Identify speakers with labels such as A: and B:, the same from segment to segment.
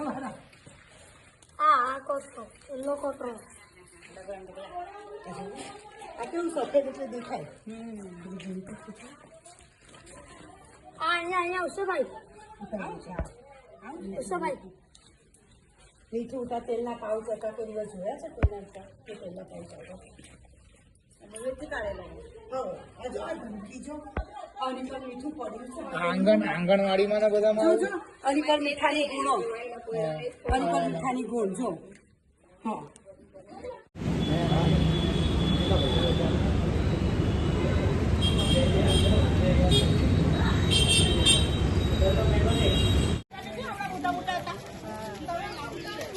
A: આ આ કોટરો એલો કોટરો
B: આ કેવું સફેદ એટલે દેખાય
A: આ અહીંયા અહીંયા આવશે ભાઈ
B: મીઠું ઉઠા તેલના પાઉચ હતા કોઈ દિવસ જોયા છે તેલના કે તેલના પાઉચ હતા અને વેચી કાઢેલા હવે આ જો આ ધમકી જો. આની પર મીઠું પડ્યું છે
C: આંગણ આંગણવાડીમાં બધામાં
B: પર મીઠાની ગુણો. આની પર મીઠાની ગોળ જો. હા.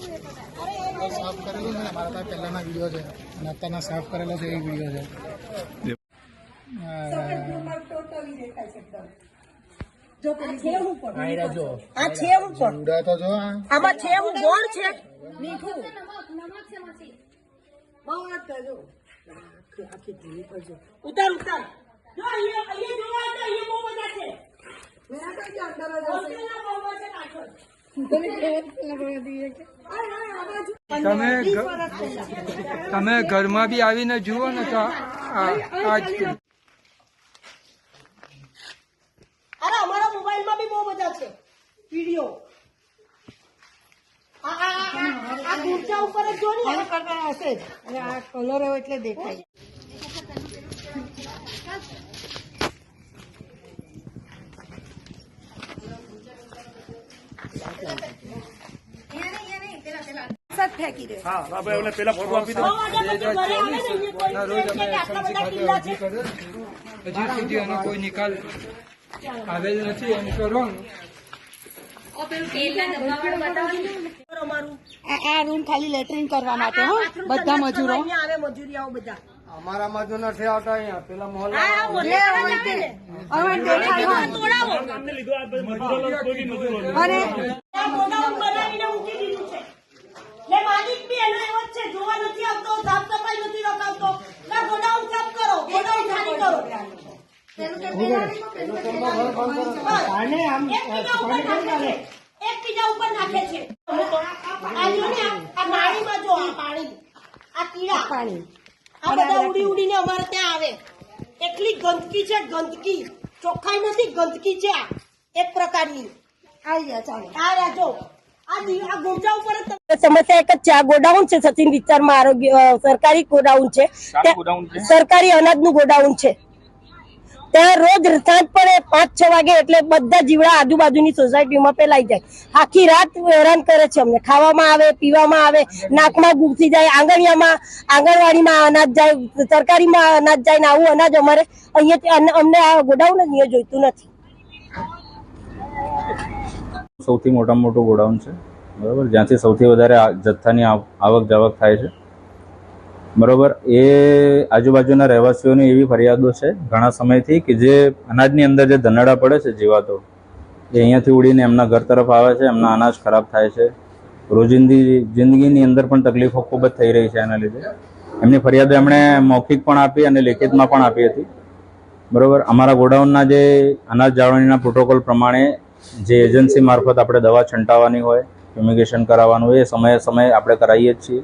C: સાફ કરેલું ને મારા પાસે પહેલાના વીડિયો છે અને અત્યારના સાફ કરેલો છે એ વીડિયો છે
B: સફેદ ગુણમાં ટોટલી દેખાય છે એકદમ જો છે હું પણ. આ છે હું પણ.
C: તો જો
B: આમાં છે હું ગોળ છે. મીઠું.
A: નમક છે માસી.
B: બહુ જ. કરજો આખી આખી કરજો ઉતાર ઉતાર. જો અહીંયા અહીંયા જોવા તો અહીંયા બહુ બધા છે. મેરા કઈ અંદર જ હશે હોસ્ટેલના બહુ બધા પાછળ.
C: તમે તમે ઘરમાં બી આવીને જુઓ ને તો આ આ જ
B: અરે અમારા મોબાઈલમાં બી બહુ બધા છે. વીડિયો. આ આ આ આ- આ ગુરચા ઉપર જ જો ને કરતા હશે. અને આ કલર એટલે દેખાય. ફેંકી દે
D: હા આપણે ઓલે પેલા ફોટો આપી દો.
C: રોજ અમે એસએમસી ખાતે અરજી હજી સુધી કોઈ નિકાલ આવેલ નથી એમ
B: કરવાનું આ આ રૂમ ખાલી લેટરિંગ કરવા માટે હો. બધા મજૂરો. આવે મજૂરી આવો બધા.
C: અમારામાં જો નથી આવતા અહીંયા. પેલા મોલ
B: આ એક બીજા ઉપર નાખે છે આ પાણીમાં જો આ પાણી આ કીડા પાણી આ બધા ઉડી ઉડીને અમારે ત્યાં આવે એટલી ગંદકી છે ગંદકી ચોખ્ખાઈ નથી ગંદકી છે આ એક પ્રકારની આ રહ્યા જો આ ઉપર જ સમસ્યા એક જ છે આ ગોડાઉન છે સચિન વિસ્તારમાં આરોગ્ય સરકારી ગોડાઉન છે. સરકારી અનાજનું ગોડાઉન છે. ત્યાં રોજ સાંજ પડે પાંચ છ વાગે એટલે બધા જીવડા આજુબાજુની સોસાયટીમાં ફેલાઈ જાય. આખી રાત હેરાન કરે છે અમને. ખાવામાં આવે, પીવામાં આવે, નાકમાં ગુપસી જાય, આંગણિયામાં, આંગણવાડીમાં અનાજ જાય, સરકારીમાં અનાજ જાય ને આવું અનાજ અમારે અહીંયા અમને આ ગોડાઉન જ અહીંયા જોઈતું નથી.
E: સૌથી મોટામાં મોટું ગોડાઉન છે. બરાબર? જ્યાંથી સૌથી વધારે જથ્થાની આવક જાવક થાય છે. બરાબર? એ આજુબાજુના રહેવાસીઓની એવી ફરિયાદો છે ઘણા સમયથી કે જે અનાજની અંદર જે ધનાડા પડે છે જીવાતો, એ અહીંયાથી ઉડીને એમના ઘર તરફ આવે છે, એમના અનાજ ખરાબ થાય છે. રોજિંદી જિંદગીની અંદર પણ તકલીફો ખૂબ જ થઈ રહી છે એના લીધે. એમની ફરિયાદો એમણે મૌખિક પણ આપી અને લેખિતમાં પણ આપી હતી. બરોબર? અમારા ગોડાઉનના જે અનાજ જાળવણીના પ્રોટોકોલ પ્રમાણે જે એજન્સી મારફત આપણે દવા છંટાવવાની હોય, ફ્યુમિગેશન કરાવવાનું હોય, એ સમયે સમયે આપણે કરાવીએ જ છીએ.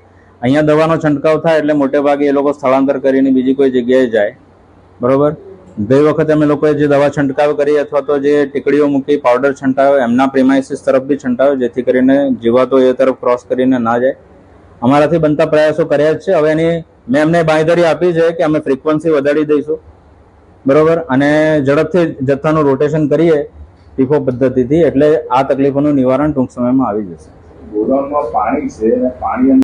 E: અહીંયા દવાનો છંટકાવ થાય એટલે મોટે ભાગે એ લોકો સ્થળાંતર કરીને બીજી કોઈ જગ્યાએ જાય. બરોબર? ગઈ વખતે અમે લોકોએ જે દવા છંટકાવ કરી અથવા તો જે ટીકડીઓ મૂકી પાવડર છંટાવ્યો એમના પ્રેમાઇસીસ તરફ બી છંટાવ્યો જેથી કરીને જીવાતો એ તરફ ક્રોસ કરીને ના જાય. અમારાથી બનતા પ્રયાસો કર્યા જ છે. હવે એની મેં એમને બાંયધરી આપી છે કે અમે ફ્રીક્વન્સી વધારી દઈશું. બરોબર? અને ઝડપથી જથ્થાનું રોટેશન કરીએ ટીફો પદ્ધતિથી એટલે આ તકલીફોનું નિવારણ ટૂંક સમયમાં આવી જશે.
F: ગોડાઉનમાં પાણી છે અને પાણી